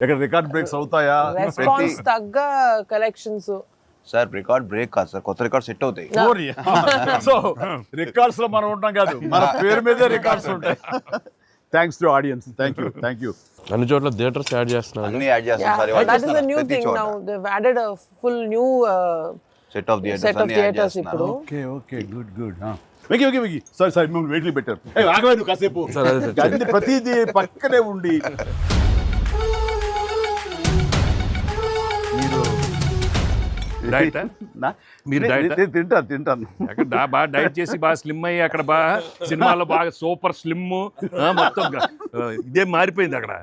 ఇక్కడ record breaks అవుతాయా? Response తగ్గ కలెక్షన్స్ సార్ రికార్డ్ బ్రేక్ కాదు సార్ కొత్త రికార్డ్ సెట్ అవుతాయి. సో రికార్డ్స్లో మనం ఉంటాం కాదు మన పేరు మీదే రికార్డ్స్ ఉంటాయి. Thanks to audience thank you thank you అన్ని చోట్ల థియేటర్స్ యాడ్ చేస్తున్నారు. అన్ని యాడ్ చేస్తాం sir that is the new thing now they added a full new set of set theatres of అన్ని యాడ్ థియేటర్స్ చేస్తున్నారు. ఇప్పుడు. ఓకే ఓకే గుడ్ గుడ్ వెకి వెకి వెకి సారీ సారీ మిమ్మల్ని వెయిట్లు పెట్టారు. ఏ, ఆగలేదు కాసేపు. ప్రతిదీ పక్కనే ఉండి. డైట్ నా? మీరు నే- డైటా? నేను తింటాను తింటాను. అక్కడ బాగా డైట్ చేసి బాగా స్లిమ్ అయ్యి అక్కడ బాగా సినిమాలో బాగా సూపర్ స్లిమ్ మొత్తం ఇదే మారిపోయింది అక్కడ.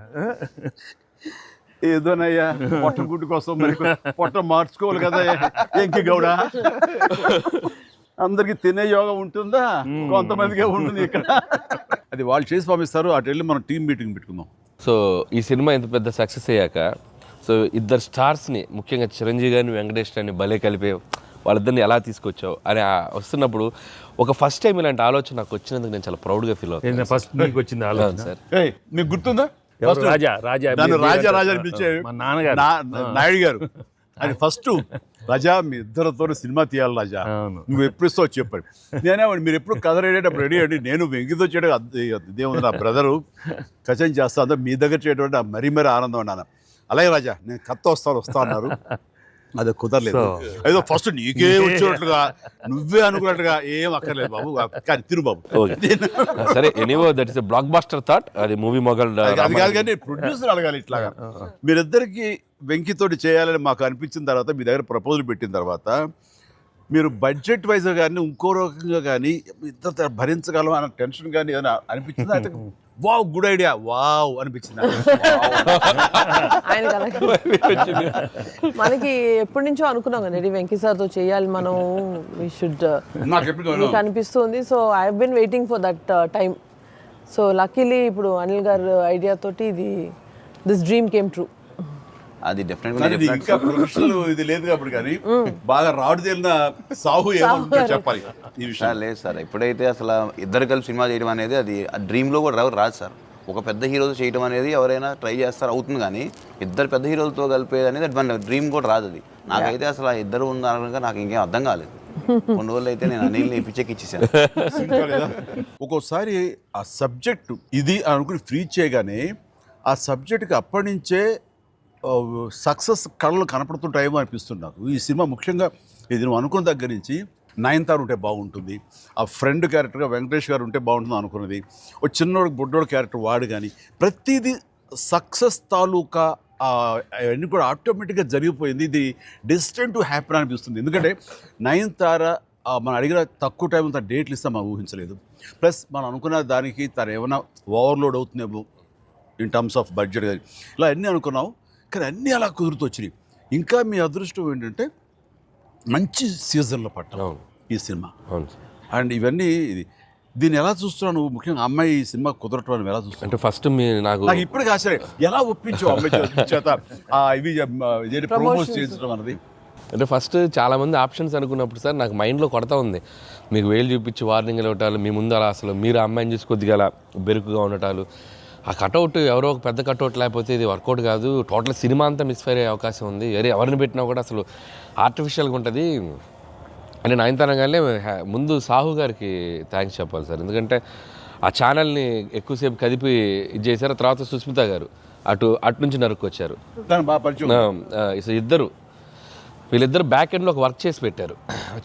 ఏదోనయ్యా పొట్ట గుడ్డు కోసం మరి పొట్ట మార్చుకోవాలి కదా ఎంకి గౌడ? అందరికి తినే యోగం ఉంటుందా? కొంతమందికే ఉంటుంది ఇక్కడ. అది వాళ్ళు చేసి పంపిస్తారు అటు వెళ్ళి మనం టీం మీటింగ్ పెట్టుకుందాం. సో ఈ సినిమా ఇంత పెద్ద సక్సెస్ అయ్యాక సో ఇద్దరు స్టార్స్ని ముఖ్యంగా చిరంజీవి గారిని వెంకటేష్ గారిని భలే కలిపే వాళ్ళిద్దరిని ఎలా తీసుకొచ్చావు? అని ఆ- వస్తున్నప్పుడు ఒక ఫస్ట్ టైం ఇలాంటి ఆలోచన నాకు వచ్చినందుకు నేను చాలా ప్రౌడ్గా ఫీల్ అవుతాను ఫస్ట్ నీకు వచ్చింది ఆలోచన? సార్. ఏయ్ మీకు గుర్తుందా? రాజా రాజా రాజా రాజా అనిపించే మా నాన్నగారు. నాయుడు గారు. అది ఫస్ట్ రాజా మీ ఇద్దరితో సినిమా తీయాలి రాజా. నువ్వు ఎప్పుడు ఇస్తావు చెప్పాడు. నేనే మీరు ఎప్పుడు కథ రెడీ రెడీ అండి నేను వెంకితో చేయడం ఇదేముంది నా బ్రదరు కచం చేస్తా అంతా మీ దగ్గర చేయడం మరీ మరీ ఆనందం అన్నాను అలాగే రాజా నేను కథ వస్తాను వస్తా అన్నారు. అది కుదరలేదు. ఏదో ఫస్ట్ నీకే వచ్చినట్లుగా నువ్వే అనుకున్నట్టుగా ఏం అక్కర్లేదు బాబు. కానీ తిరు బాబు. సరే anyway that is blockbuster thought అది మూవీ మొగల్ అది కాదు కానీ ప్రొడ్యూసర్ అడగాలి ఇట్లాగా. మీరిద్దరికి వెంకితోటి చేయాలని మాకు అనిపించిన తర్వాత మీ దగ్గర ప్రపోజల్ పెట్టిన తర్వాత మీరు బడ్జెట్ వైజ్ కానీ ఇంకో రకంగా కానీ ఇద్దరు భరించగలం అన్న టెన్షన్ కానీ ఏదైనా అనిపించిందా? Wow good idea. వావ్ అనిపించింది ఆయన మనకి ఎప్పటి నుంచో అనుకున్నాం కదా వెంకీ సార్తో చేయాలి మనం. వీ షుడ్ నాకు ఎప్పుడు మీకు అనిపిస్తుంది. So I been waiting for that time so luckily ఇప్పుడు అనిల్ గారు ఐడియా తోటి ఇది దిస్ డ్రీమ్ కేమ్ ట్రూ అది డెఫినెట్గా ఇంకా ప్రొఫెషనల్ ఇది లేదు కాబట్టి కానీ బాగా రాడు తేలిన సాహు ఏమో చెప్పాలి ఈ విషయం. లేదు సార్. ఎప్పుడైతే అసలు ఇద్దరు కలిసి సినిమా చేయడం అనేది అది డ్రీమ్లో కూడా రావు- రాదు సార్. ఒక పెద్ద హీరోతో చేయడం అనేది ఎవరైనా ట్రై చేస్తారు అవుతుంది కానీ ఇద్దరు పెద్ద హీరోలతో కలిపేది అనేది మన డ్రీమ్ కూడా రాదు అది. నాకైతే అసలు ఆ ఇద్దరు ఉన్నారనగా నాకు ఇంకేం అర్థం కాలేదు. కొన్ని రోజులు అయితే నేను అనిల్ని పిచ్చెక్కిచ్చేసాను ఇంకా లేదా? ఒక్కోసారి ఆ సబ్జెక్ట్ ఇది అని అనుకుని ఫ్రీ చేయగానే ఆ సబ్జెక్ట్కి అప్పటి నుంచే సక్సెస్ కళలు కనపడుతుంటాయేమో అనిపిస్తుంది నాకు. ఈ సినిమా ముఖ్యంగా ఇది నువ్వు అనుకున్న దగ్గర నుంచి నయనతార ఉంటే బాగుంటుంది ఆ ఫ్రెండ్ క్యారెక్టర్గా వెంకటేష్ గారు ఉంటే బాగుంటుంది అనుకున్నది ఒక చిన్నోడు బుడ్డోడు క్యారెక్టర్ వాడు కానీ ప్రతిదీ సక్సెస్ తాలూకా అవన్నీ కూడా ఆటోమేటిక్గా జరిగిపోయింది. ఇది డిస్టెంట్ టు హ్యాపీ అనిపిస్తుంది. ఎందుకంటే నయనతార ఆ, మనం అడిగిన తక్కువ టైం అంత డేట్లు ఇస్తాం మనం ఊహించలేదు. ప్లస్ మనం అనుకున్న దానికి తను ఏమైనా ఓవర్లోడ్ అవుతుందేమో ఇన్ టర్మ్స్ ఆఫ్ బడ్జెట్ కానీ ఇలా అన్నీ అనుకున్నాం కానీ అన్నీ అలా కుదురుతూ వచ్చినాయి ఇంకా మీ అదృష్టం ఏంటంటే మంచి సీజన్లో పట్టాం ఈ సినిమా. అవును సార్. అండ్ ఇవన్నీ ఇది దీన్ని ఎలా చూస్తున్నావు నువ్వు? ముఖ్యంగా అమ్మాయి ఈ సినిమా కుదరటం అని ఎలా చూస్తున్నావు? అంటే ఫస్ట్ మీ నాకు నాకు ఇప్పటికి ఆశ్చర్యం. ఎలా ఒప్పించావు అమ్మాయి చేత- ఇవి ప్రమోట్ చేయించడం అన్నది? అంటే ఫస్ట్ చాలా మంది ఆప్షన్స్ అనుకున్నప్పుడు సార్ నాకు మైండ్లో కొడతా ఉంది. మీకు వేలు చూపించి వార్నింగ్ ఇవ్వటాలు మీ ముందు అలా అసలు మీరు ఆ అమ్మాయిని చూసి కొద్దిగా అలా బెరుకుగా ఉండటాలు. ఆ కటౌట్ ఎవరో ఒక పెద్ద కటౌట్ లేకపోతే ఇది వర్కౌట్ కాదు. టోటల్ సినిమా అంతా మిస్ఫైర్ అయ్యే అవకాశం ఉంది. వేరే ఎవరిని పెట్టినా కూడా అసలు ఆర్టిఫిషియల్గా ఉంటుంది. అని నయనతనంగానే హ్యా- ముందు సాహు గారికి థ్యాంక్స్ చెప్పాలి సార్. ఎందుకంటే ఆ ఛానల్ని ఎక్కువసేపు కదిపి ఇది చేశారు. తర్వాత సుస్మిత గారు అటు అటు నుంచి నరుక్కొచ్చారు. ఇద్దరు వీళ్ళిద్దరు బ్యాక్ ఎండ్లో ఒక వర్క్ చేసి పెట్టారు.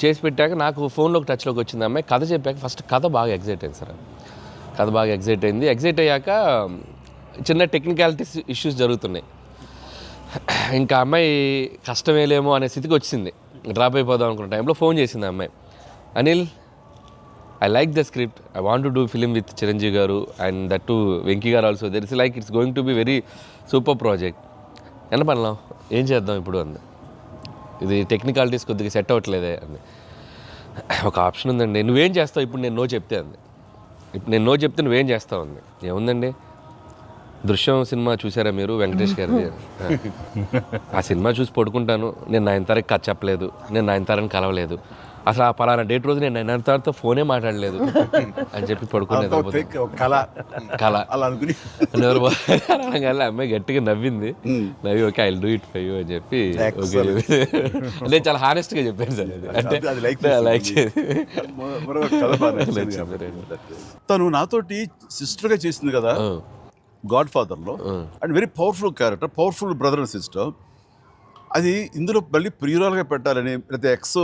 చేసి పెట్టాక నాకు ఫోన్లోకి టచ్లోకి వచ్చింది. అమ్మాయి కథ చెప్పాక ఫస్ట్ కథ బాగా ఎగ్జైట్ అయింది సార్. కథ బాగా ఎగ్జైట్ అయింది. ఎగ్జైట్ అయ్యాక చిన్న టెక్నికాలిటీస్ ఇష్యూస్ జరుగుతున్నాయి. ఇంకా అమ్మాయి కష్టమేలేమో అనే స్థితికి వచ్చింది. డ్రాప్ అయిపోదాం అనుకున్న టైంలో ఫోన్ చేసింది అమ్మాయి. Anil I like the script I want to do film with Chiranjeevi garu and that to Venky garu also there is like it's going to be very super project ఎంత పడలాం ఏం చేద్దాం ఇప్పుడు? అంది. ఇది టెక్నికాలిటీస్ కొద్దిగా సెట్ అవ్వట్లేదే. అంది. ఒక ఆప్షన్ ఉందండి. నువ్వేం చేస్తావు? ఇప్పుడు నేను నో చెప్తే అంది. ఇప్పుడు నేను నో చెప్తే నువ్వేం చేస్తావు అంది. ఏముందండి? దృశ్యం సినిమా చూసారా మీరు? వెంకటేష్ గారిది? ఆ సినిమా చూసి పడుకుంటాను. నేను నయనతారకి కథ చెప్పలేదు. నేను నయనతారని కలవలేదు. అసలు ఆ పలానా డేట్ రోజు నేను నైన్ తర్వాత ఫోనే మాట్లాడలేదు అని చెప్పి పడుకునేది కళ. కళ. అలా అనుకుని. అనగానే అమ్మాయి గట్టిగా నవ్వింది. నవ్వి okay I do it for you అని చెప్పి నేను చాలా హానెస్ట్గా చెప్పాను సార్ అంటే లైక్. తను నాతోటి సిస్టర్గా చేసింది కదా. గాడ్ ఫాదర్లో. And very powerful character powerful brother and sister అది ఇందులో మళ్ళీ ప్రియురాలుగా పెట్టాలని లేకపోతే ఎక్స్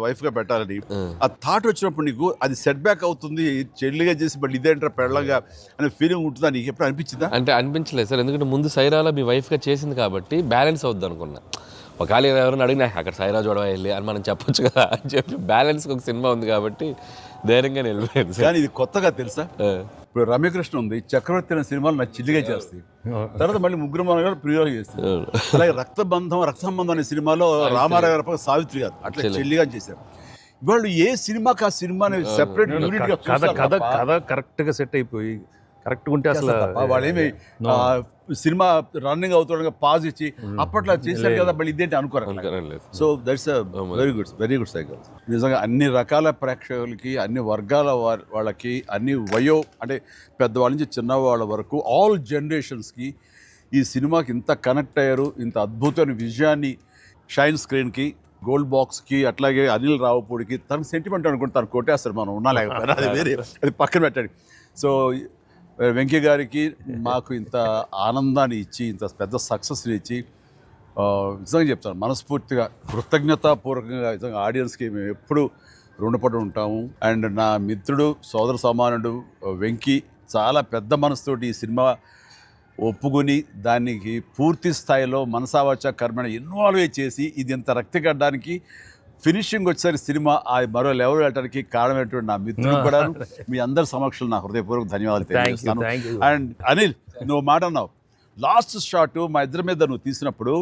వైఫ్గా పెట్టాలని ఆ. థాట్ వచ్చినప్పుడు నీకు అది సెట్ బ్యాక్ అవుతుంది చెల్లిగా చేసి మళ్ళీ ఇదేంటారా పెళ్ళగా అనే ఫీలింగ్ ఉంటుందా నీకు? ఎప్పుడు అనిపించిందా? అంటే అనిపించలేదు సార్. ఎందుకంటే ముందు సైరాలో మీ వైఫ్గా చేసింది కాబట్టి బ్యాలెన్స్ అవుద్ది అనుకున్నా. ఒకవేళ ఎవరైనా అడిగినా అక్కడ సైరా చూడవా వెళ్ళి అని మనం చెప్పొచ్చు కదా అని చెప్పి బ్యాలెన్స్ ఒక సినిమా ఉంది కాబట్టి ధైర్యంగా వెళ్ళిపోయాను సార్. కానీ ఇది కొత్తగా తెలుసా? ఇప్పుడు రమ్యకృష్ణ ఉంది చక్రవర్తి అనే సినిమాలు నా చిల్లిగా చేస్తాయి. తర్వాత మళ్ళీ ముగ్గురు మన గారు ప్రియురాలు చేస్తారు. అలాగే రక్తబంధం రక్త సంబంధం అనే సినిమాలో రామారావు గారి సావిత్రి గారు. అట్లా చెల్లిగా చేశారు. వాళ్ళు ఏ సినిమాకి ఆ సినిమాని సెపరేట్ యూనిట్గా కథ కథ కథ కరెక్ట్గా సెట్ అయిపోయి కరెక్ట్ ఉంటే అసలు వాళ్ళేమి సినిమా రన్నింగ్ అవుతుండగా పాజ్ ఇచ్చి అప్పట్లో చేశారు కదా మళ్ళీ ఇదేంటి అనుకోరు. So that's very good very good cycle నిజంగా అన్ని రకాల ప్రేక్షకులకి అన్ని వర్గాల వారి- వాళ్ళకి అన్ని వయో అంటే పెద్దవాళ్ళ నుంచి చిన్నవాళ్ళ వరకు ఆల్ జనరేషన్స్కి ఈ సినిమాకి ఇంత కనెక్ట్ అయ్యారు ఇంత అద్భుతమైన విజయాన్ని షైన్ స్క్రీన్కి గోల్డ్ బాక్స్కి అట్లాగే అనిల్ రావుపూడికి తనకు సెంటిమెంట్ అనుకుంటే తను కొట్టేస్తారు మనం ఉన్నా లేకపోయినా. అది వేరే అది పక్కన పెట్టండి. సో వెంకయ్య గారికి మాకు ఇంత ఆనందాన్ని ఇచ్చి ఇంత పెద్ద సక్సెస్ని ఇచ్చి నిజంగా చెప్తాను మనస్ఫూర్తిగా కృతజ్ఞతాపూర్వకంగా నిజంగా ఆడియన్స్కి మేము ఎప్పుడు రుణపడి ఉంటాము. అండ్ నా మిత్రుడు సోదర సమానుడు వెంకీ చాలా పెద్ద మనసుతోటి ఈ సినిమా ఒప్పుకొని దానికి పూర్తి స్థాయిలో మనసావాచ కర్మణ ఇన్వాల్వ్ చేసి ఇది ఇంత రక్తి కట్టడానికి ఫినిషింగ్ వచ్చేసరి సినిమా ఆ మరో లెవెల్ వెళ్ళడానికి కారణమైనటువంటి నా మిత్రుడు కూడా మీ అందరి సమక్షంలో నా హృదయపూర్వక ధన్యవాదాలు తెలియజేస్తాను. అండ్ అనిల్ నువ్వు మాట అన్నావు. లాస్ట్ షాట్ మా ఇద్దరి మీద నువ్వు తీసినప్పుడు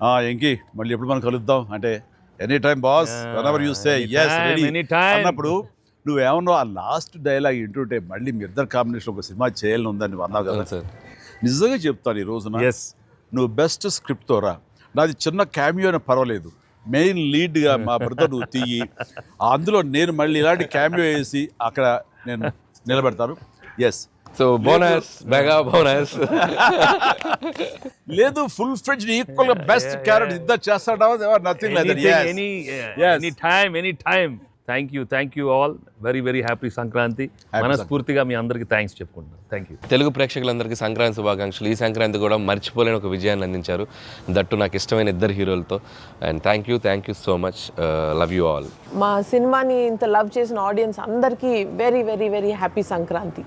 "ఆ, ఎంకి మళ్ళీ ఎప్పుడు మనం కలుద్దాం? అంటే any time boss ever you say yes Anytime, ready anytime. అన్నప్పుడు నువ్వేమన్నావు? ఆ లాస్ట్ డైలాగ్ వింటుంటే మళ్ళీ మీ ఇద్దరు కాంబినేషన్ ఒక సినిమా చేయాలని ఉందని అన్నావు కదా. సార్. నిజంగా చెప్తాను ఈ రోజున. నువ్వు బెస్ట్ స్క్రిప్ట్తో రా. నాది చిన్న క్యామియో అని పర్వాలేదు. మెయిన్ లీడ్గా మా బ్రదర్ నువ్వు తీయి. అందులో నేను మళ్ళీ ఇలాంటి క్యామియో వేసి అక్కడ నేను నిలబెడతాను. Yes so bonus mega bonus లేదు ఫుల్ ఫ్రెండ్ ఈక్వల్గా బెస్ట్ క్యారెట్ ఇద్దరు చేస్తాడా? నథింగ్ లేదు any Yes. Any time any time thank you thank you all very very happy Sankranti మనస్ఫూర్తిగా మీ అందరికి థ్యాంక్స్ చెప్పుకుంటున్నాను. థ్యాంక్ యూ తెలుగు ప్రేక్షకులందరికీ సంక్రాంతి శుభాకాంక్షలు. ఈ సంక్రాంతి కూడా మర్చిపోలేని ఒక విజయాన్ని అందించారు. దట్టు నాకు ఇష్టమైన ఇద్దరు హీరోలతో. And thank you thank you so much love you all మా సినిమాని ఇంత లవ్ చేసిన ఆడియన్స్ అందరికీ very very very happy Sankranti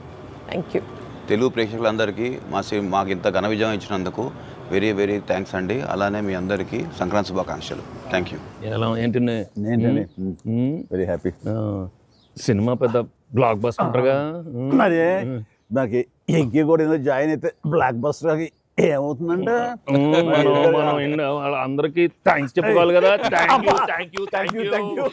thank you Telugu ప్రేక్షకులందరికీ మా సి- మాకు ఇంత ఘన విజయం ఇచ్చినందుకు వెరీ వెరీ థ్యాంక్స్ అండి. అలానే మీ అందరికీ సంక్రాంతి శుభాకాంక్షలు. థ్యాంక్ యూ ఎలా ఏంటనే వెరీ హ్యాపీ సినిమా పెద్ద బ్లాక్ బస్ ఉంటారుగా మరి నాకు ఎంకి కూడా ఏదో జాయిన్ అయితే బ్లాక్ బస్టర్ ఏమవుతుందంటే మనం అందరికీ థ్యాంక్స్ చెప్పుకోవాలి కదా. Thank you thank you thank you